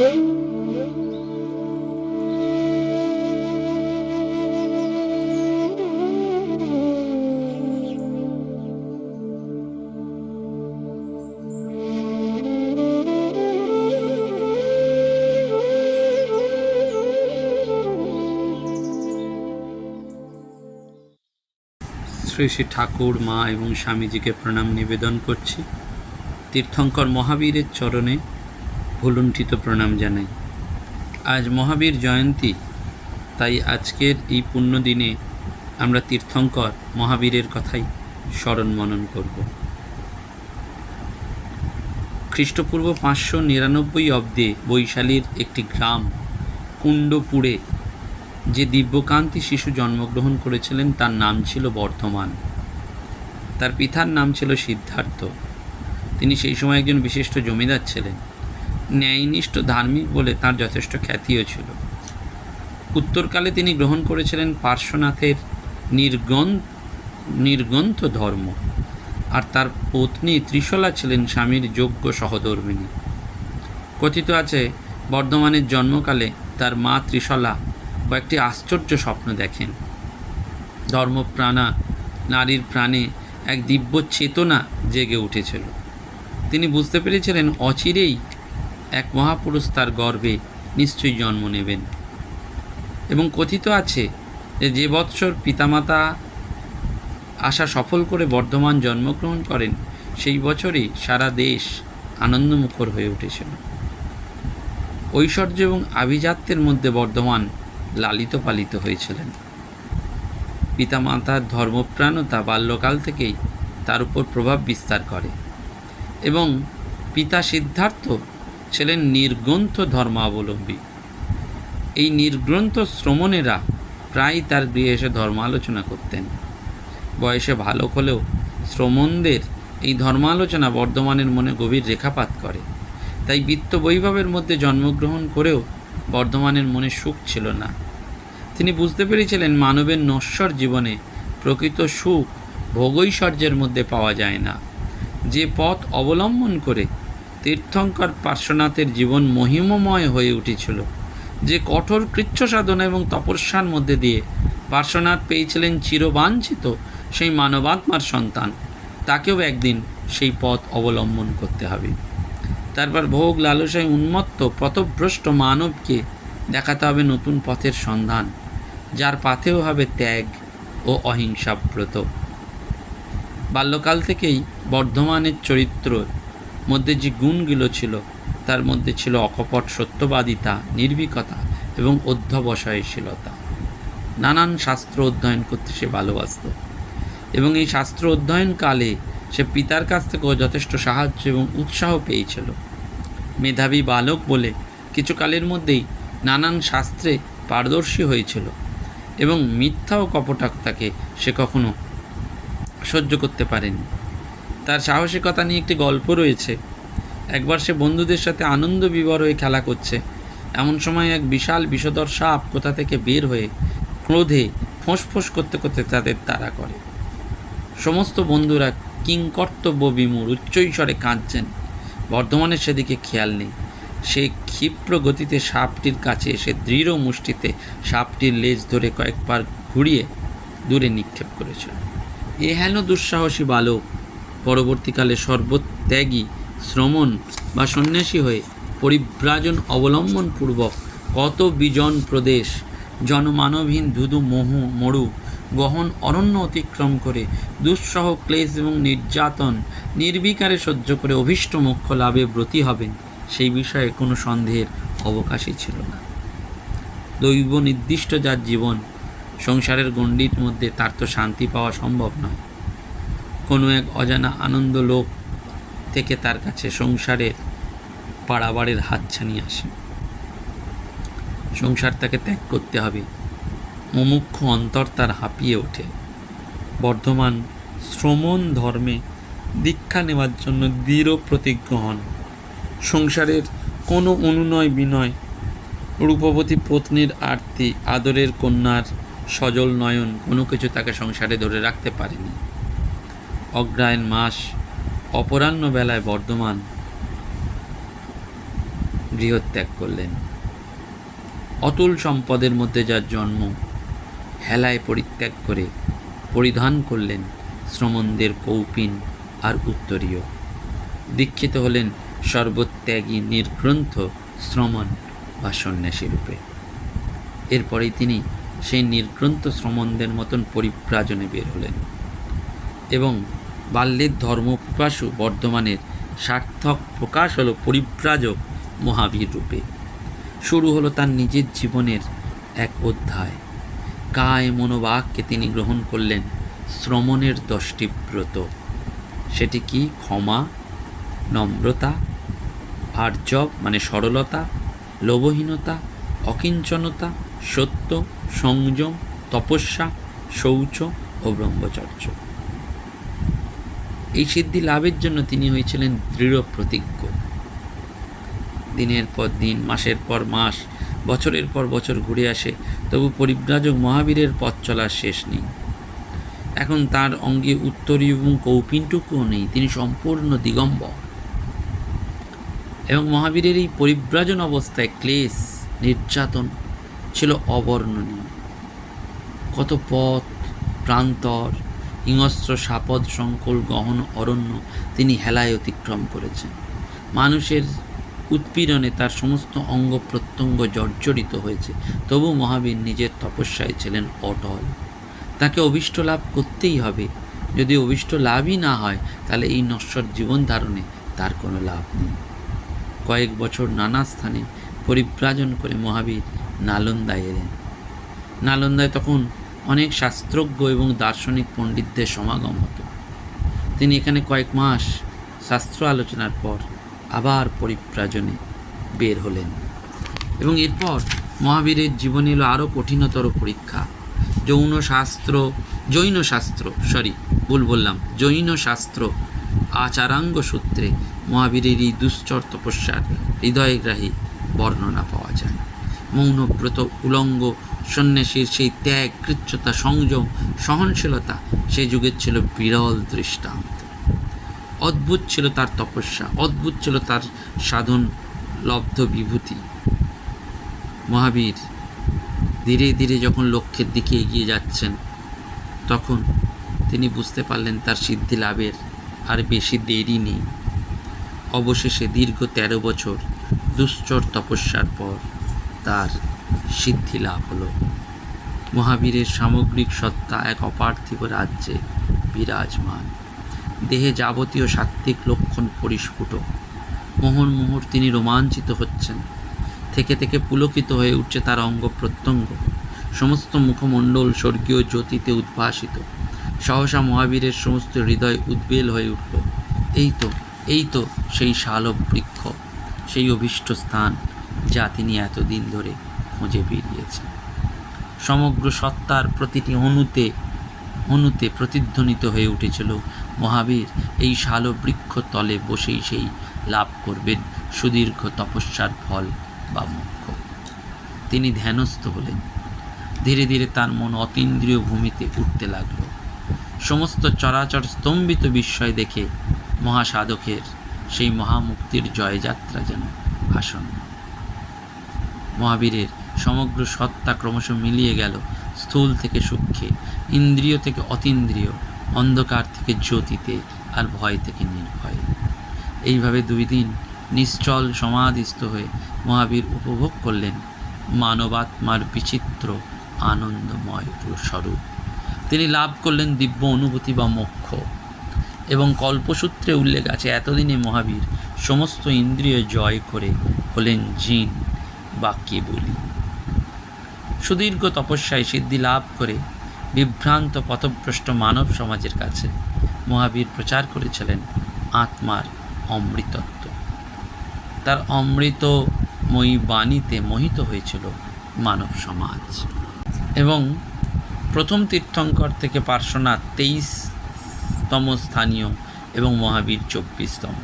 শ্রী শ্রী ঠাকুর মা এবং স্বামীজিকে প্রণাম নিবেদন করছি। তীর্থঙ্কর মহাবীরের চরণে ভুলুণ্ঠিত প্রণাম জানাই। আজ মহাবীর জয়ন্তী, তাই আজকের এই পুণ্য দিনে আমরা তীর্থঙ্কর মহাবীরের কথাই স্মরণ মনন করব। খ্রিস্টপূর্ব পাঁচশো নিরানব্বই অব্দে বৈশালীর একটি গ্রাম, কুণ্ডপুরে, যে দিব্যকান্তি শিশু জন্মগ্রহণ করেছিলেন, তার নাম ছিল বর্ধমান। তার পিতার নাম ছিল সিদ্ধার্থ। তিনি সেই সময় একজন বিশিষ্ট জমিদার ছিলেন। ন্যায়নিষ্ঠ ধার্মিক বলে তার যথেষ্ট খ্যাতিও ছিল। উত্তরকালে তিনি গ্রহণ করেছিলেন পার্শ্বনাথের নির্গন নির্গন্থ ধর্ম। আর তার পত্নী ত্রিশলা ছিলেন স্বামীর যোগ্য সহধর্মিণী। কথিত আছে বর্ধমানের জন্মকালে তার মা ত্রিশলা কয়েকটি আশ্চর্য স্বপ্ন দেখেন। ধর্মপ্রাণা, নারীর প্রাণে এক দিব্য চেতনা জেগে উঠেছিল। তিনি বুঝতে পেরেছিলেন অচিরেই এক মহাপুরুষ তার গর্ভে নিশ্চয়ই জন্ম নেবেন। এবং কথিত আছে যে যে বৎসর পিতামাতা আশা সফল করে বর্ধমান জন্মগ্রহণ করেন, সেই বছরই সারা দেশ আনন্দমুখর হয়ে উঠেছিল। ঐশ্বর্য এবং আভিজাত্যের মধ্যে বর্ধমান লালিত পালিত হয়েছিলেন। পিতামাতার ধর্মপ্রাণতা বাল্যকাল থেকেই তার উপর প্রভাব বিস্তার করে। এবং পিতা সিদ্ধার্থ ছিলেন নির্গ্রন্থ ধর্মাবলম্বী। এই নির্গ্রন্থ শ্রমণেরা প্রায় তার গৃহে এসে ধর্মালোচনা করতেন। বয়সে ভালো হলেও শ্রমণদের এই ধর্মালোচনা বর্ধমানের মনে গভীর রেখাপাত করে। তাই বিত্ত বৈভবের মধ্যে জন্মগ্রহণ করেও বর্ধমানের মনে সুখ ছিল না। তিনি বুঝতে পেরেছিলেন মানবের নশ্বর জীবনে প্রকৃত সুখ ভোগৈশ্বর্যের মধ্যে পাওয়া যায় না। যে পথ অবলম্বন করে তীর্থঙ্কর পার্শ্বনাথের জীবন মহিমময় হয়ে উঠেছিল, যে কঠোর কৃচ্ছ সাধনা এবং তপস্যার মধ্যে দিয়ে পার্শ্বনাথ পেয়েছিলেন চিরবাঞ্ছিত সেই মানবাত্মার সন্তান। তাকেও একদিন সেই পথ অবলম্বন করতে হবে। তারপর ভোগ লালসায় উন্মত্ত পথভ্রষ্ট মানবকে দেখাতে হবে নতুন পথের সন্ধান, যার পাথেও হবে ত্যাগ ও অহিংসাব্রত। বাল্যকাল থেকেই বর্ধমানের চরিত্র মধ্যে যে গুণগুলো ছিল, তার মধ্যে ছিল অকপট সত্যবাদিতা, নির্ভীকতা এবং অধ্যবসায়শীলতা। নানান শাস্ত্র অধ্যয়ন করতে সে ভালোবাসত এবং এই শাস্ত্র অধ্যয়নকালে সে পিতার কাছ থেকেও যথেষ্ট সাহায্য এবং উৎসাহ পেয়েছিল। মেধাবী বালক বলে কিছুকালের মধ্যেই নানান শাস্ত্রে পারদর্শী হয়েছিল এবং মিথ্যা ও কপটাক্তাকে সে কখনো সহ্য করতে পারেনি। তার সাহসিকতা নিয়ে একটি গল্প রয়েছে। একবার সে বন্ধুদের সাথে আনন্দ বিবর হয়ে খেলা করছে। এমন সময় এক বিশাল বিষধর সাপ কোথা থেকে বের হয়ে ক্রোধে ফোঁস করতে করতে তাদের তাড়া করে। সমস্ত বন্ধুরা কিংকর্তব্য বিমূর উচ্চৈস্বরে কাঁদছেন। বর্ধমানের সেদিকে খেয়াল নেই। সে ক্ষিপ্র গতিতে সাপটির কাছে এসে দৃঢ় মুষ্টিতে সাপটির লেজ ধরে কয়েকবার ঘুরিয়ে দূরে নিক্ষেপ করেছিল। এ হেন দুঃসাহসী বালক পরবর্তীকালে সর্বত্যাগী, শ্রমণ বা সন্ন্যাসী হয়ে পরিব্রাজন অবলম্বনপূর্বক কত বিজন প্রদেশ, জনমানবহীন ধুধু মহু মরু, গহন অরণ্য অতিক্রম করে দুঃসহ ক্লেশ এবং নির্যাতন নির্বিকারে সহ্য করে অভীষ্ট মোক্ষ লাভে ব্রতী হবেন, সেই বিষয়ে কোনো সন্দেহের অবকাশই ছিল না। দৈব নির্দিষ্ট যার জীবন, সংসারের গণ্ডির মধ্যে তার তো শান্তি পাওয়া সম্ভব নয়। কোনো এক অজানা আনন্দ লোক থেকে তার কাছে সংসারের পাড়াবাড়ির হাতছানি আসে। সংসার তাকে ত্যাগ করতে হবে। মুমুক্ষ অন্তর তার হাঁপিয়ে ওঠে। বর্ধমান শ্রমণ ধর্মে দীক্ষা নেওয়ার জন্য দৃঢ় প্রতিজ্ঞ হন। সংসারের কোনো অনুনয় বিনয়, রূপবতী পত্নীর আরতি, আদরের কন্যার সজল নয়ন কোনো কিছু তাকে সংসারে ধরে রাখতে পারেনি। অগ্রায়ণ মাস অপরাহ্ন বেলায় বর্ধমান গৃহত্যাগ করলেন। অতুল সম্পদের মধ্যে যার জন্ম হেলায় পরিত্যাগ করে পরিধান করলেন শ্রমণদের কৌপিন আর উত্তরীয়। দীক্ষিত হলেন সর্বত্যাগী নির্গ্রন্থ শ্রমণ বা সন্ন্যাসী রূপে। এরপরেই তিনি সেই নির্গ্রন্থ শ্রমণদের মতন পরিব্রাজনে বের হলেন এবং বাল্যের ধর্মপিপাসু বর্ধমানের সার্থক প্রকাশ হলো পরিব্রাজক মহাবীর রূপে। শুরু হলো তার নিজের জীবনের এক অধ্যায়। কায় মনোবাককে তিনি গ্রহণ করলেন শ্রমণের দশটি ব্রত। সেটি কি ক্ষমা, নম্রতা, আর্জব মানে সরলতা, লোভহীনতা, অকিঞ্চনতা, সত্য, সংযম, তপস্যা, শৌচ ও ব্রহ্মচর্য? এই সিদ্ধি লাভের জন্য তিনি হয়েছিলেন দৃঢ় প্রতিজ্ঞ। দিনের পর দিন, মাসের পর মাস, বছরের পর বছর ঘুরে আসে, তবু পরিব্রাজক মহাবীরের পথ চলার শেষ নেই। এখন তার অঙ্গে উত্তরীয় এবং কৌপিনটুকুও নেই, তিনি সম্পূর্ণ দিগম্বর। এবং মহাবীরের এই পরিব্রাজন অবস্থায় ক্লেশ, নির্যাতন ছিল অবর্ণনীয়। কত পথ, প্রান্তর হিংস্র সাপদ, সংকুল, গহন, অরণ্য তিনি হেলায় অতিক্রম করেছেন। মানুষের উৎপীড়নে তার সমস্ত অঙ্গ প্রত্যঙ্গ জর্জরিত হয়েছে। তবু মহাবীর নিজের তপস্যায় ছিলেন অটল। তাকে অভিষ্ট লাভ করতেই হবে। যদি অভিষ্ট লাভই না হয়, তাহলে এই নশ্বর জীবন ধারণে তার কোনো লাভ নেই। কয়েক বছর নানা স্থানে পরিব্রাজন করে মহাবীর নালন্দায় এলেন। নালন্দায় তখন অনেক শাস্ত্রজ্ঞ এবং দার্শনিক পণ্ডিতদের সমাগম হতো। তিনি এখানে কয়েক মাস শাস্ত্র আলোচনার পর আবার পরিব্রাজনে বের হলেন এবং এরপর মহাবীরের জীবনে এলো আরও কঠিনতর পরীক্ষা। যৌন শাস্ত্র, জৈন শাস্ত্র সরি ভুল বললাম, জৈন শাস্ত্র আচারাঙ্গ সূত্রে মহাবীরের এই দুশ্চর তপস্যার হৃদয়গ্রাহী বর্ণনা পাওয়া যায়। মৌনব্রত উলঙ্গ সন্ন্যাসীর সেই ত্যাগ, কৃচ্ছতা, সংযম, সহনশীলতা সে যুগের ছিল বিরল দৃষ্টান্ত। অদ্ভুত ছিল তার তপস্যা, অদ্ভুত ছিল তার সাধন, লব্ধ বিভূতি। মহাবীর ধীরে ধীরে যখন লক্ষ্যের দিকে এগিয়ে যাচ্ছেন, তখন তিনি বুঝতে পারলেন তার সিদ্ধি লাভের আর বেশি দেরি নেই। অবশেষে দীর্ঘ তেরো বছর দুশ্চর তপস্যার পর তার সিদ্ধি লাভ হলো। মহাবীরের সামগ্রিক সত্তা এক অপার্থিব রাজ্যে বিরাজমান। দেহে যাবতীয় সাত্ত্বিক লক্ষণ পরিস্ফুট। মোহন মোহর তিনি রোমাঞ্চিত হচ্ছেন। থেকে থেকে পুলকিত হয়ে উঠছে তার অঙ্গ প্রত্যঙ্গ। সমস্ত মুখমণ্ডল স্বর্গীয় জ্যোতিতে উদ্ভাসিত। সহসা মহাবীরের সমস্ত হৃদয় উদ্বেল হয়ে উঠল। এই তো এই তো সেই শালব বৃক্ষ সেই অভীষ্ট স্থান যা তিনি এতদিন ধরে খুঁজে বেরিয়েছেন সমগ্র সত্তার প্রতিটি অণুতে অণুতে প্রতিধ্বনিত হয়ে উঠেছিল, মহাবীর এই শালবৃক্ষ তলে বসেই সেই লাভ করবেন সুদীর্ঘ তপস্যার ফল বা মোক্ষ। তিনি ধ্যানস্থ হলেন। ধীরে ধীরে তার মন অতীন্দ্রিয় ভূমিতে উঠতে লাগল। সমস্ত চরাচর স্তম্ভিত বিস্ময় দেখে মহাসাধকের সেই মহামুক্তির জয়যাত্রা যেন আসন্ন। মহাবীরের সমগ্র সত্তা ক্রমশ মিলিয়ে গেল, স্থূল থেকে সূক্ষ্মে, ইন্দ্রিয় থেকে অতীন্দ্রিয়, অন্ধকার থেকে জ্যোতিতে আর ভয় থেকে নির্ভয়ে। এইভাবে দুই দিন নিশ্চল সমাধিস্থ হয়ে মহাবীর উপভোগ করলেন মানবাত্মার বিচিত্র আনন্দময় স্বরূপ তিনি লাভ করলেন দিব্য অনুভূতি বা মোক্ষ। এবং কল্পসূত্রে উল্লেখ আছে, এতদিনে মহাবীর সমস্ত ইন্দ্রিয় জয় করে হলেন জিন বা কেবলি। সুদীর্ঘ তপস্যায় সিদ্ধি লাভ করে বিভ্রান্ত পথভ্রষ্ট মানব সমাজের কাছে মহাবীর প্রচার করেছিলেন আত্মার অমৃতত্ব। তার অমৃতময়ী বাণীতে মোহিত হয়েছিল মানব সমাজ। এবং প্রথম তীর্থঙ্কর থেকে পার্শ্বনাথ তেইশতম স্থানীয় এবং মহাবীর চব্বিশতম।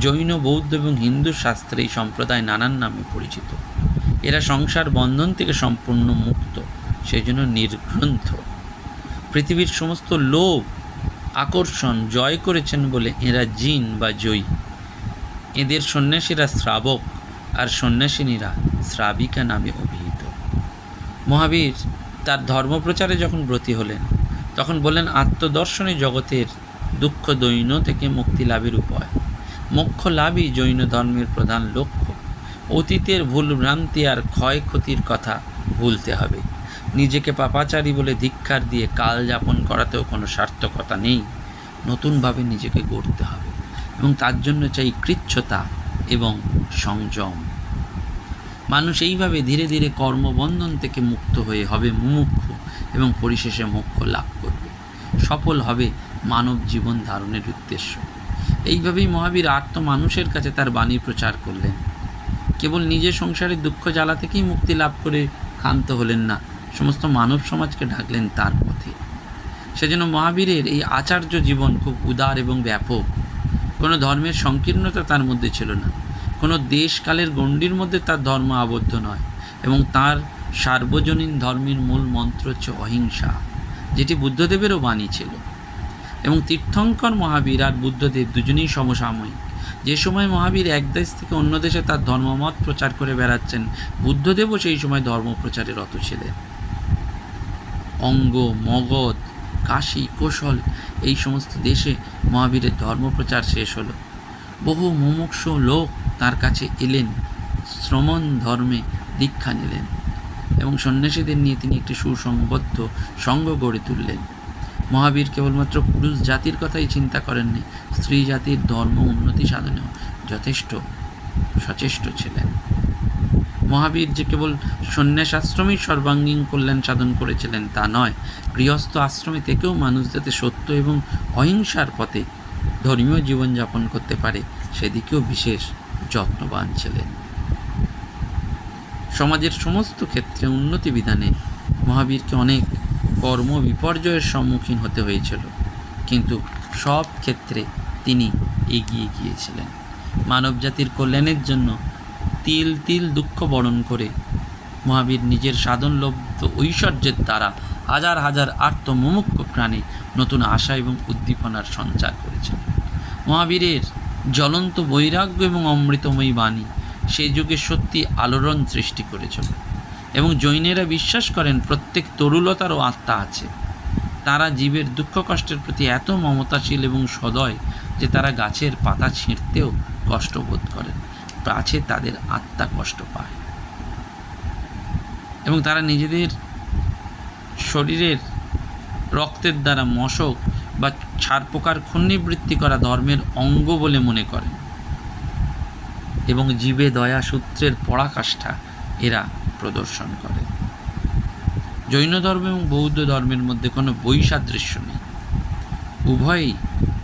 জৈন, বৌদ্ধ এবং হিন্দু শাস্ত্রে এই সম্প্রদায় নানান নামে পরিচিত। এরা সংসার বন্ধন থেকে সম্পূর্ণ মুক্ত সেই জন্য নির্গ্রন্থ। পৃথিবীর সমস্ত লোভ, আকর্ষণ জয় করেছেন বলে এরা জিন বা জয়ী। এদের সন্ন্যাসীরা শ্রাবক আর সন্ন্যাসিনীরা শ্রাবিকা নামে অভিহিত। মহাবীর তার ধর্মপ্রচারে যখন ব্রতী হলেন, তখন বললেন, আত্মদর্শনে জগতের দুঃখ দৈন্য থেকে মুক্তি লাভের উপায়। মোক্ষ লাভই জৈন ধর্মের প্রধান লক্ষ্য। অতীতের ভুল ভ্রান্তি আর ক্ষয়ক্ষতির কথা ভুলতে হবে। নিজেকে পাপাচারী বলে ধিক্ষার দিয়ে কাল যাপন করাতেও কোনো সার্থকতা নেই। নতুনভাবে নিজেকে গড়তে হবে এবং তার জন্য চাই কৃচ্ছতা এবং সংযম। মানুষ এইভাবে ধীরে ধীরে কর্মবন্ধন থেকে মুক্ত হয়ে হবে মুমুক্ষ এবং পরিশেষে মোক্ষ লাভ করবে। সফল হবে মানব জীবন ধারণের উদ্দেশ্য। এইভাবেই মহাবীর আত্ম মানুষের কাছে তার বাণী প্রচার করলেন। কেবল নিজের সংসারের দুঃখ জ্বালা থেকেই মুক্তি লাভ করে ক্ষান্ত হলেন না। সমস্ত মানব সমাজকে ডাকলেন তার পথে। সেজন্য মহাবীরের এই আচার্য জীবন খুব উদার এবং ব্যাপক। কোনো ধর্মের সংকীর্ণতা তার মধ্যে ছিল না। কোনো দেশকালের গণ্ডির মধ্যে তার ধর্ম আবদ্ধ নয় এবং তার সার্বজনীন ধর্মের মূল মন্ত্র হচ্ছে অহিংসা, যেটি বুদ্ধদেবেরও বাণী ছিল। এবং তীর্থঙ্কর মহাবীর আর বুদ্ধদেব দুজনেই সমসাময়িক। যে সময় মহাবীর এক দেশ থেকে অন্য দেশে তার ধর্মমত প্রচার করে বেড়াচ্ছেন, বুদ্ধদেবও সেই সময় ধর্ম প্রচারে রত ছিলেন। অঙ্গ, মগধ, কাশী, কৌশল, এই সমস্ত দেশে মহাবীরের ধর্মপ্রচার শেষ হলো। বহু মুমুক্ষ লোক তার কাছে এলেন, শ্রমণ ধর্মে দীক্ষা নিলেন এবং সন্ন্যাসীদের নিয়ে তিনি একটি সুসংবদ্ধ সঙ্গ গড়ে তুললেন। মহাবীর কেবলমাত্র পুরুষ জাতির কথাই চিন্তা করেননি, স্ত্রী জাতির ধর্ম উন্নতি সাধনেও যথেষ্ট সচেষ্ট ছিলেন। মহাবীর যে কেবল সন্ন্যাস আশ্রমেই সর্বাঙ্গীন কল্যাণ সাধন করেছিলেন তা নয়, গৃহস্থ আশ্রমে থেকেও মানুষ যাতে সত্য এবং অহিংসার পথে ধর্মীয় জীবনযাপন করতে পারে, সেদিকেও বিশেষ যত্নবান ছিলেন। সমাজের সমস্ত ক্ষেত্রে উন্নতি বিধানে মহাবীরকে অনেক কর্ম বিপর্যয়ের সম্মুখীন হতে হয়েছিল। কিন্তু সব ক্ষেত্রে তিনি এগিয়ে গিয়েছিলেন। মানবজাতির কল্যাণের জন্য তিল তিল দুঃখ বরণ করে মহাবীর নিজের সাধনলব্ধ ঐশ্বর্যের দ্বারা হাজার হাজার আত্মমুমুক্ষ প্রাণে নতুন আশা এবং উদ্দীপনার সঞ্চার করেছেন। মহাবীরের জ্বলন্ত বৈরাগ্য এবং অমৃতময়ী বাণী সেই যুগে সত্যি আলোড়ন সৃষ্টি করেছিল। এবং জৈনেরা বিশ্বাস করেন প্রত্যেক তরুলতারও আত্মা আছে। তারা জীবের দুঃখ কষ্টের প্রতি এত মমতাশীল এবং সদয় যে তারা গাছের পাতা ছিঁড়তেও কষ্ট বোধ করেন। পাছে তাদের আত্মা কষ্ট পায়। এবং তারা নিজেদের শরীরের রক্তের দ্বারা মশক বা ছারপোকার ক্ষুণ্ণিবৃত্তি করা ধর্মের অঙ্গ বলে মনে করেন। এবং জীবে দয়া সূত্রের পরাকাষ্ঠা এরা প্রদর্শন করে। জৈন ধর্ম এবং বৌদ্ধ ধর্মের মধ্যে কোনো বৈসাদৃশ্য নেই। উভয়ই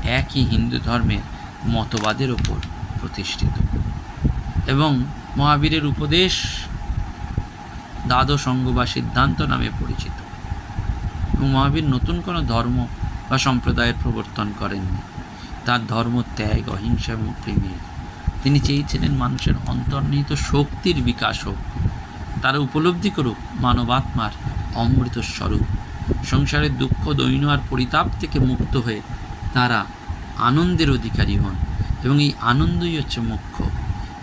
একই হিন্দু ধর্মের মতবাদের ওপর প্রতিষ্ঠিত। এবং মহাবীরের উপদেশ দ্বাদশঙ্গ বা সিদ্ধান্ত নামে পরিচিত। এবং মহাবীর নতুন কোনো ধর্ম বা সম্প্রদায়ের প্রবর্তন করেননি। তার ধর্ম ত্যাগ, অহিংসা এবং প্রেমের। তিনি চেয়েছিলেন মানুষের অন্তর্নিহিত শক্তির বিকাশ হোক। তারা উপলব্ধি করুক মানবাত্মার অমৃত স্বরূপ। সংসারের দুঃখ দৈন্য আর পরিতাপ থেকে মুক্ত হয়ে তারা আনন্দের অধিকারী হন এবং এই আনন্দই হচ্ছে মুখ্য।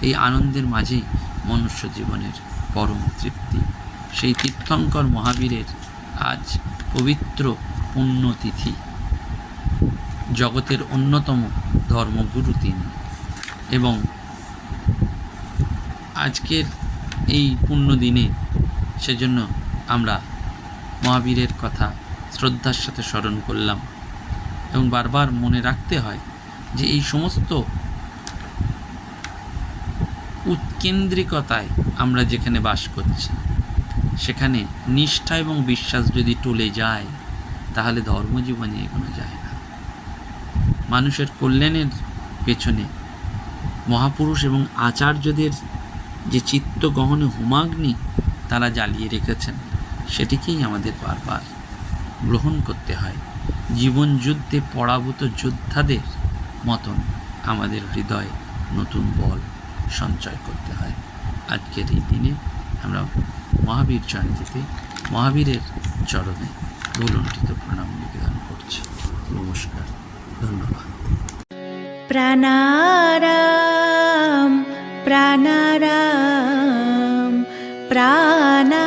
এই আনন্দের মাঝেই মনুষ্য জীবনের পরম তৃপ্তি। সেই তীর্থঙ্কর মহাবীরের আজ পবিত্র পুণ্যতিথি, জগতের অন্যতম ধর্মগুরু তিনি। এবং আজকের এই পুণ্য দিনে সেজন্য আমরা মহাবীরের কথা শ্রদ্ধার সাথে স্মরণ করলাম এবং বারবার মনে রাখতে হয় যে এই সমস্ত উৎকেন্দ্রিকতায় আমরা যেখানে বাস করছি, সেখানে নিষ্ঠা এবং বিশ্বাস যদি টলে যায়, তাহলে ধর্মজীবনে এগোনো যায় না। মানুষের কল্যাণের পেছনে মহাপুরুষ এবং আচার্যদের যে চিত্ত গহনে হোমাগ্নি তারা জ্বালিয়ে রেখেছেন, সেটিকেই আমাদের বারবার গ্রহণ করতে হয়। জীবন যুদ্ধে পরাভূত যোদ্ধাদের মতন আমাদের হৃদয়ে নতুন বল সঞ্চয় করতে হয়। আজকের এই দিনে আমরা মহাবীর জয়ন্তীতে মহাবীরের চরণে ভুলণ্ঠিত প্রণাম নিবেদন করছি। নমস্কার, ধন্যবাদ। প্রাণারা प्राणाराम प्राणा